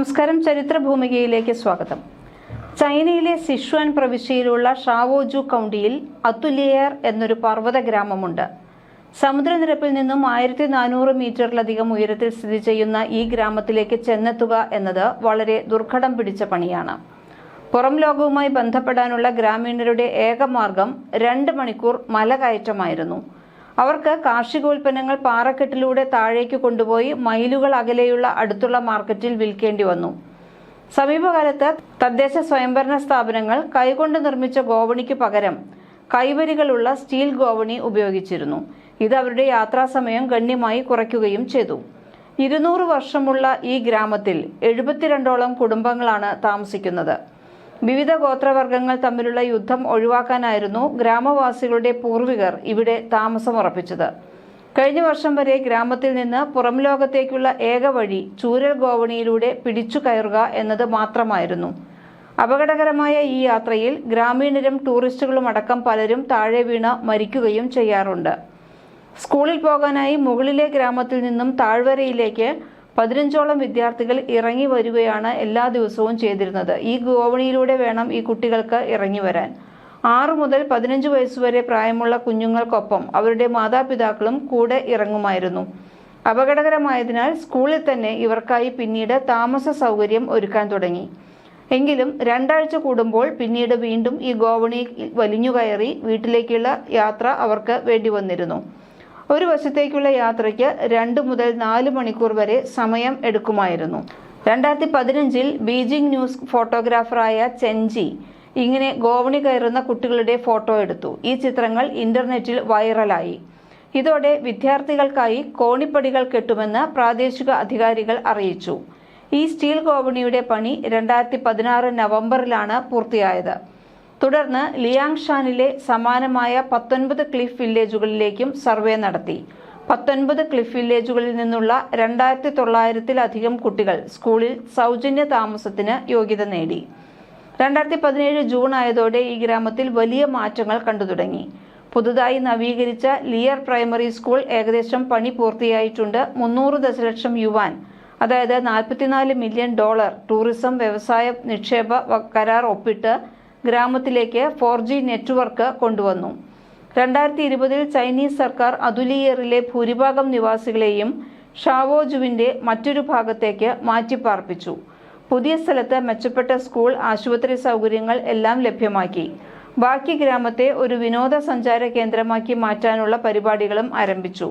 നമസ്കാരം ചരിത്ര ഭൂമികയിലേക്ക് സ്വാഗതം. ചൈനയിലെ സിഷുവാൻ പ്രവിശ്യയിലുള്ള ഷാവോജു കൗണ്ടിയിൽ അതുലിയർ എന്നൊരു പർവത ഗ്രാമമുണ്ട് സമുദ്രനിരപ്പിൽ നിന്നും ആയിരത്തി നാനൂറ് മീറ്ററിലധികം ഉയരത്തിൽ സ്ഥിതി ചെയ്യുന്ന ഈ ഗ്രാമത്തിലേക്ക് ചെന്നെത്തുക എന്നത് വളരെ ദുർഘടം പിടിച്ച പണിയാണ്. പുറം ലോകവുമായി ബന്ധപ്പെടാനുള്ള ഗ്രാമീണരുടെ ഏക മാർഗം രണ്ട് മണിക്കൂർ മലകയറ്റമായിരുന്നു. അവർക്ക് കാർഷികോൽപ്പന്നങ്ങൾ പാറക്കെട്ടിലൂടെ താഴേക്ക് കൊണ്ടുപോയി മൈലുകൾ അകലെയുള്ള അടുത്തുള്ള മാർക്കറ്റിൽ വിൽക്കേണ്ടി വന്നു. സമീപകാലത്ത് തദ്ദേശ സ്വയംഭരണ സ്ഥാപനങ്ങൾ കൈകൊണ്ട് നിർമ്മിച്ച ഗോവണിക്ക് പകരം കൈവരികളുള്ള സ്റ്റീൽ ഗോവണി ഉപയോഗിച്ചിരുന്നു. ഇത് അവരുടെ യാത്രാസമയം ഗണ്യമായി കുറയ്ക്കുകയും ചെയ്തു. ഇരുന്നൂറ് വർഷമുള്ള ഈ ഗ്രാമത്തിൽ എഴുപത്തിരണ്ടോളം കുടുംബങ്ങളാണ് താമസിക്കുന്നത്. വിവിധ ഗോത്രവർഗങ്ങൾ തമ്മിലുള്ള യുദ്ധം ഒഴിവാക്കാനായിരുന്നു ഗ്രാമവാസികളുടെ പൂർവികർ ഇവിടെ താമസമുറപ്പിച്ചത് കഴിഞ്ഞ വർഷം വരെ ഗ്രാമത്തിൽ നിന്ന് പുറം ലോകത്തേക്കുള്ള ഏക വഴി ചൂരൽ ഗോവണിയിലൂടെ പിടിച്ചു കയറുക എന്നത് മാത്രമായിരുന്നു. അപകടകരമായ ഈ യാത്രയിൽ ഗ്രാമീണരും ടൂറിസ്റ്റുകളും അടക്കം പലരും താഴെ വീണ് മരിക്കുകയും ചെയ്യാറുണ്ട്. സ്കൂളിൽ പോകാനായി മുകളിലെ ഗ്രാമത്തിൽ നിന്നും താഴ്വരയിലേക്ക് പതിനഞ്ചോളം വിദ്യാർത്ഥികൾ ഇറങ്ങി വരികയാണ് എല്ലാ ദിവസവും ചെയ്തിരുന്നത്. ഈ ഗോവണിയിലൂടെ വേണം ഈ കുട്ടികൾക്ക് ഇറങ്ങി വരാൻ. ആറു മുതൽ പതിനഞ്ച് വയസ്സുവരെ പ്രായമുള്ള കുഞ്ഞുങ്ങൾക്കൊപ്പം അവരുടെ മാതാപിതാക്കളും കൂടെ ഇറങ്ങുമായിരുന്നു. അപകടകരമായതിനാൽ സ്കൂളിൽ തന്നെ ഇവർക്കായി പിന്നീട് താമസ സൗകര്യം ഒരുക്കാൻ തുടങ്ങി. എങ്കിലും രണ്ടാഴ്ച കൂടുമ്പോൾ പിന്നീട് വീണ്ടും ഈ ഗോവണി വലിഞ്ഞുകയറി വീട്ടിലേക്കുള്ള യാത്ര അവർക്ക് വേണ്ടി വന്നിരുന്നു. ഒരു വശത്തേക്കുള്ള യാത്രയ്ക്ക് രണ്ട് മുതൽ നാല് മണിക്കൂർ വരെ സമയം എടുക്കുമായിരുന്നു. രണ്ടായിരത്തി പതിനഞ്ചിൽ ബീജിംഗ് ന്യൂസ് ഫോട്ടോഗ്രാഫറായ ചെഞ്ചി ഇങ്ങനെ ഗോവണി കയറുന്ന കുട്ടികളുടെ ഫോട്ടോ എടുത്തു. ഈ ചിത്രങ്ങൾ ഇന്റർനെറ്റിൽ വൈറലായി. ഇതോടെ വിദ്യാർത്ഥികൾക്കായി കോണിപ്പടികൾ കെട്ടുമെന്ന് പ്രാദേശിക അധികാരികൾ അറിയിച്ചു. ഈ സ്റ്റീൽ ഗോവണിയുടെ പണി രണ്ടായിരത്തി പതിനാറ് നവംബറിലാണ് പൂർത്തിയായത്. തുടർന്ന് ലിയാങ്ഷാനിലെ സമാനമായ പത്തൊൻപത് ക്ലിഫ് വില്ലേജുകളിലേക്കും സർവേ നടത്തി. പത്തൊൻപത് ക്ലിഫ് വില്ലേജുകളിൽ നിന്നുള്ള രണ്ടായിരത്തി തൊള്ളായിരത്തിലധികം കുട്ടികൾ സ്കൂളിൽ സൗജന്യ താമസത്തിന് യോഗ്യത നേടി. രണ്ടായിരത്തി പതിനേഴ് ജൂൺ ആയതോടെ ഈ ഗ്രാമത്തിൽ വലിയ മാറ്റങ്ങൾ കണ്ടു തുടങ്ങി. പുതുതായി നവീകരിച്ച ലിയർ പ്രൈമറി സ്കൂൾ ഏകദേശം പണി പൂർത്തിയായിട്ടുണ്ട് മുന്നൂറ് ദശലക്ഷം യുവാൻ അതായത് നാൽപ്പത്തിനാല് മില്യൺ ഡോളർ ടൂറിസം വ്യവസായ നിക്ഷേപ കരാർ ഒപ്പിട്ട് ഗ്രാമത്തിലേക്ക് ഫോർ നെറ്റ്വർക്ക് കൊണ്ടുവന്നു. രണ്ടായിരത്തി ഇരുപതിൽ ചൈനീസ് സർക്കാർ അതുലിയറിലെ ഭൂരിഭാഗം നിവാസികളെയും ഷാവോജുവിന്റെ മറ്റൊരു ഭാഗത്തേക്ക് മാറ്റിപ്പാർപ്പിച്ചു. പുതിയ സ്ഥലത്ത് മെച്ചപ്പെട്ട സ്കൂൾ ആശുപത്രി സൗകര്യങ്ങൾ എല്ലാം ലഭ്യമാക്കി. ബാക്കി ഗ്രാമത്തെ ഒരു വിനോദസഞ്ചാര കേന്ദ്രമാക്കി മാറ്റാനുള്ള പരിപാടികളും ആരംഭിച്ചു.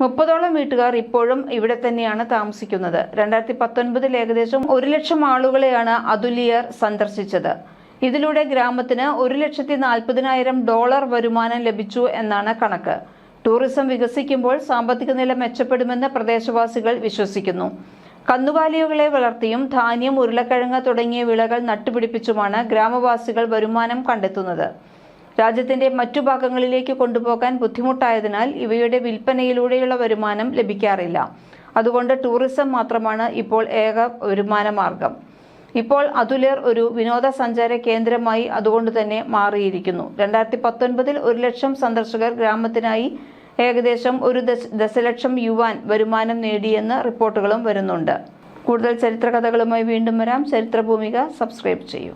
മുപ്പതോളം വീട്ടുകാർ ഇപ്പോഴും ഇവിടെ തന്നെയാണ് താമസിക്കുന്നത്. രണ്ടായിരത്തി പത്തൊൻപതിൽ ഏകദേശം ഒരു ലക്ഷം ആളുകളെയാണ് അതുലിയർ സന്ദർശിച്ചത്. ഇതിലൂടെ ഗ്രാമത്തിന് ഒരു ലക്ഷത്തി നാൽപ്പതിനായിരം ഡോളർ വരുമാനം ലഭിച്ചു എന്നാണ് കണക്ക്. ടൂറിസം വികസിക്കുമ്പോൾ സാമ്പത്തിക നില മെച്ചപ്പെടുമെന്ന് പ്രദേശവാസികൾ വിശ്വസിക്കുന്നു. കന്നുകാലികളെ വളർത്തിയും ധാന്യം ഉരുളക്കിഴങ്ങ് തുടങ്ങിയ വിളകൾ നട്ടുപിടിപ്പിച്ചുമാണ് ഗ്രാമവാസികൾ വരുമാനം കണ്ടെത്തുന്നത്. രാജ്യത്തിന്റെ മറ്റു ഭാഗങ്ങളിലേക്ക് കൊണ്ടുപോകാൻ ബുദ്ധിമുട്ടായതിനാൽ ഇവയുടെ വിൽപ്പനയിലൂടെയുള്ള വരുമാനം ലഭിക്കാറില്ല. അതുകൊണ്ട് ടൂറിസം മാത്രമാണ് ഇപ്പോൾ ഏക വരുമാന മാർഗം ഇപ്പോൾ അതുലർ ഒരു വിനോദസഞ്ചാര കേന്ദ്രമായി അതുകൊണ്ട് തന്നെ മാറിയിരിക്കുന്നു. രണ്ടായിരത്തി പത്തൊൻപതിൽ ഒരു ലക്ഷം സന്ദർശകർ ഗ്രാമത്തിനായി ഏകദേശം ഒരു ദശ- ദശലക്ഷം യുവാൻ വരുമാനം നേടിയെന്ന് റിപ്പോർട്ടുകളും വരുന്നുണ്ട്. കൂടുതൽ ചരിത്ര കഥകളുമായി വീണ്ടും വരാം. ചരിത്രഭൂമിക സബ്സ്ക്രൈബ് ചെയ്യൂ.